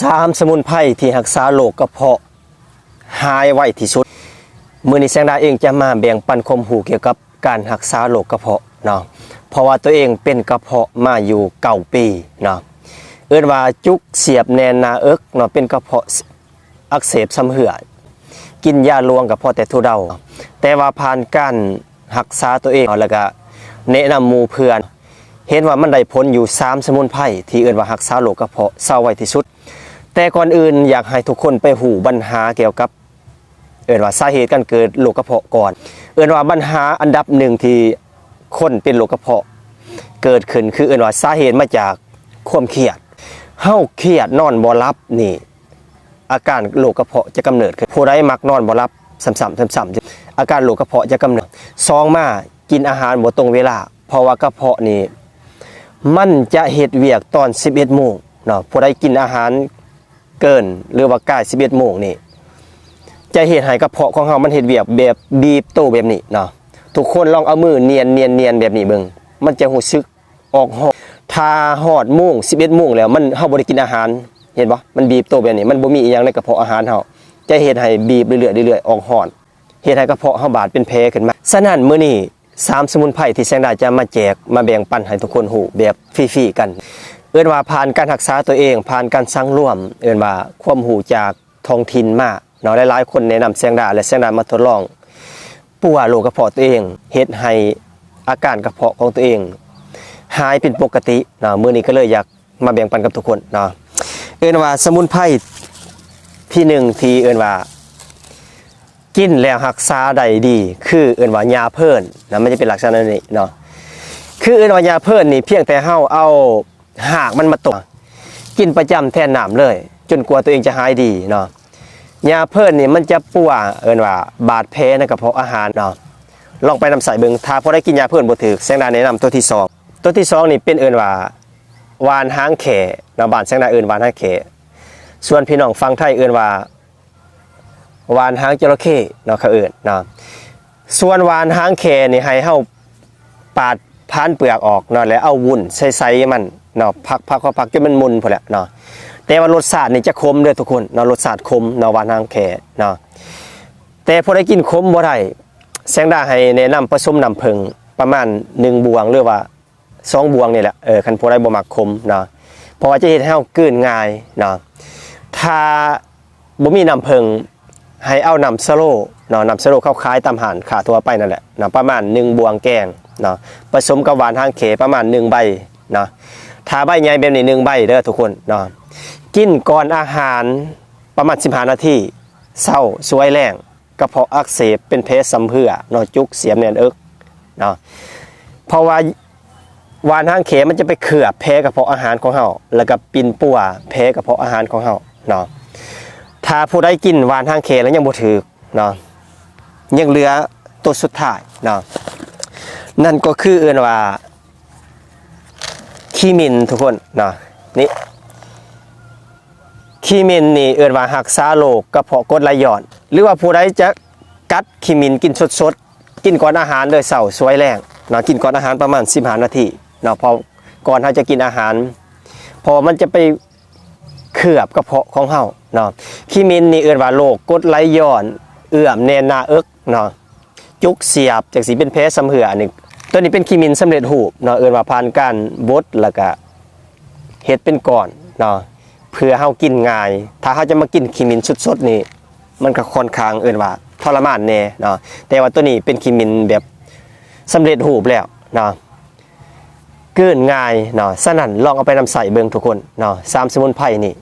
สามสมุนไพรที่รักษาโรคกระเพาะหายไวที่สุด มื้อนี้แสงดาเองจะมาแบ่งปันความรู้เกี่ยวกับการรักษาโรคกระเพาะเนาะเพราะว่าตัวเองเป็นกระเพาะมาอยู่เก่าปีเนาะเอิ้นว่าจุกเสียบแนนนาเอิกเนาะเป็นกระเพาะอักเสบซ้ำเหือกินยาลวงกับพอแต่ทุเดา แต่ว่าผ่านการรักษาตัวเองแล้วก็แนะนำมูเพื่อน เห็นว่ามันได้ผลอยู่ 3 สมุนไพรที่เอื่นว่ารักษาโรคกระเพาะเศร้าไว้ที่สุด แต่ก่อนอื่นอยากให้ทุกคนไปหูปัญหาเกี่ยวกับ เอื่นว่าสาเหตุการเกิดโรคกระเพาะก่อน เอื่นว่าปัญหาอันดับหนึ่งที่คนเป็นโรคกระเพาะ เกิดขึ้นคือเอื่นว่าสาเหตุมาจากความเครียดเฮาเครียดนอนบ่หลับนี่ อาการโรคกระเพาะจะกำเนิดขึ้นผู้ใดมักนอนบ่หลับซ้ำๆซ้ำๆอาการโรคกระเพาะจะกำเนิดซองมากินอาหารบ่ตรงเวลา เพราะว่ากระเพาะนี่มันจะเฮ็ดเวียกตอน 11โมงเนาะผู้ใดกินอาหาร เกินหรือว่าใกล้11โมงนี่จะเฮ็ดให้กระเพาะของเฮามันเฮ็ดเวียกแบบบีบโตแบบนี้เนาะทุกคนลองเอามือเนียนเนียนเนียนแบบนี้เบิ่งมันจะรู้สึกออกหอดถ้าฮอดโมง11โมงแล้วมันเฮาบ่ได้กินอาหารเห็นบ่มันบีบโตแบบนี้มันบ่มีอีหยังในกระเพาะอาหารเฮาจะเฮ็ดให้บีบเรื่อยๆเรื่อยๆออกหอนเฮ็ดให้กระเพาะเฮาบาดเป็นแผลขึ้นมาฉะนั้นมื้อนี้สามสมุนไพรที่แสงดาจะมาแจกมาแบ่งปันให้ทุกคนฮู้แบบฟรีๆกัน เอิ้นว่าผ่านการรักษาตัวเอง ผ่านการสังร่วม เอิ้นว่าความรู้จากท้องถิ่นมาเนาะหลายๆคนแนะนำแสงดาและแสงดามาทดลองปัวโรคกระเพาะตัวเองเฮ็ดให้อาการกระเพาะของตัวเอง หายเป็นปกติเนาะมื้อนี้ก็เลยอยากมาแบ่งปันกับทุกคนเนาะเอิ้นว่าสมุนไพรที่หนึ่งที่เอิ้นว่ากินแล้วรักษาได้ดี คือเอิ้นว่ายาเพิ่นนะมันจะเป็นลักษณะนี้เนาะคือเอิ้นว่ายาเพิ่นนี่เพียงแต่เฮาเอา หากมันมาตก กินประจำแทนน้ำเลย จนกว่าตัวเองจะหายดีเนาะยาเพิ่นนี่มันจะปัวเอินว่า บาดแผลในกระเพาะอาหารเนาะลองไปนำใส่เบิงถ้าพอได้กินยาเพิ่นบ่ถูกแสงดาแนะนำตัวที่สองตัวที่สองนี่เป็นเอินว่าวานหางแขเนาะบ้านแสงดาเอินวานหางแขส่วนพี่น้องฟังไทยเอินว่าวานหางจระเข้เนาะเขาเอินเนาะส่วนวานหางแขนี่ให้เฮาปาดพานเปลือกออกเนาะแล้วเอาวุ้นใส่ๆมัน เนาะพักพักก็พักจนมันมุนพุ่นแหละเนาะแต่ว่ารสชาตินี่จะขมเด้อทุกคนเนาะรสชาติขมเนาะวานหางแขเนาะแต่พอได้กินขมบ่ได้แสงดาให้แนะนำผสมน้ำผึ้งประมาณ1บวงหรือว่าสองบวงนี่แหละเออคันผู้ใดบ่มักคมเนาะเพราะว่าจะเฮ็ดให้เฮากืนง่ายเนาะถ้าบ่มีน้ำเพิงให้เอาน้ำสโลเนาะน้ำสโลเข้าคล้ายตามหานขาทั่วไปนั่นแหละเนาะประมาณ1บวงแกงเนาะผสมกับหวานทางเขประมาณ 1 ใบ เนาะถ้าใบใหญ่แบบนี้1ใบเด้อทุกคนเนาะกินก่อนอาหารประมาณ15นาทีเศร้าสวยแรงกระเพาะอักเสบเป็นเพสสัมเหือเนาะจุกเสียมแนนเอิกเนาะเพราะว่าวานห้างเขมันจะไปเขือบแพ้กระเพาะอาหารของเฮาแล้วก็ปินปัวแพ้กระเพาะอาหารของเฮาเนาะถ้าผู้ใดกินวานห้างเขแล้วยังบ่ถือเนาะยังเหลือตัวสุดท้ายเนาะนั่นก็คือเอื่นว่า ขี้มินทุกคนเนาะนี่ขี้มินนี่เอื่นว่าหักษาโรคกระเพาะกดไหลย้อน หรือว่าผู้ใดจะกัดขี้มินกินสดๆ กินก่อนอาหารเลยเสาร์สวยแรงเนาะกินก่อนอาหารประมาณ15นาทีเนาะพอก่อนเราจะกินอาหาร พอมันจะไปเคลือบกระเพาะของเฮาเนาะขี้มินนี่เอื่นว่าโรคกดไหลย้อน เอื้อมแนนนาเอิกเนาะจุกเสียบจากสีเป็นแพ้สำเหือนี่ ตัวนี้เป็นขี้มินสำเร็จรูเนาะเอื่นว่าผ่านการบดแล้วก็เฮ็ดเป็นก้อนเนาะเพื่อเฮากินง่าย ถ้าเฮาจะมากินขี้มินสดๆนี่ มันก็ค่อนข้างเอื่นว่าทรมานแน่เนาะแต่ว่าตัวนี้เป็นขี้มินแบบสำเร็จรูแล้วเนาะเกินง่ายเนาะสนั่นลองเอาไปนำใส่เบิ่งทุกคนเนาะสามสมุนไพรนี่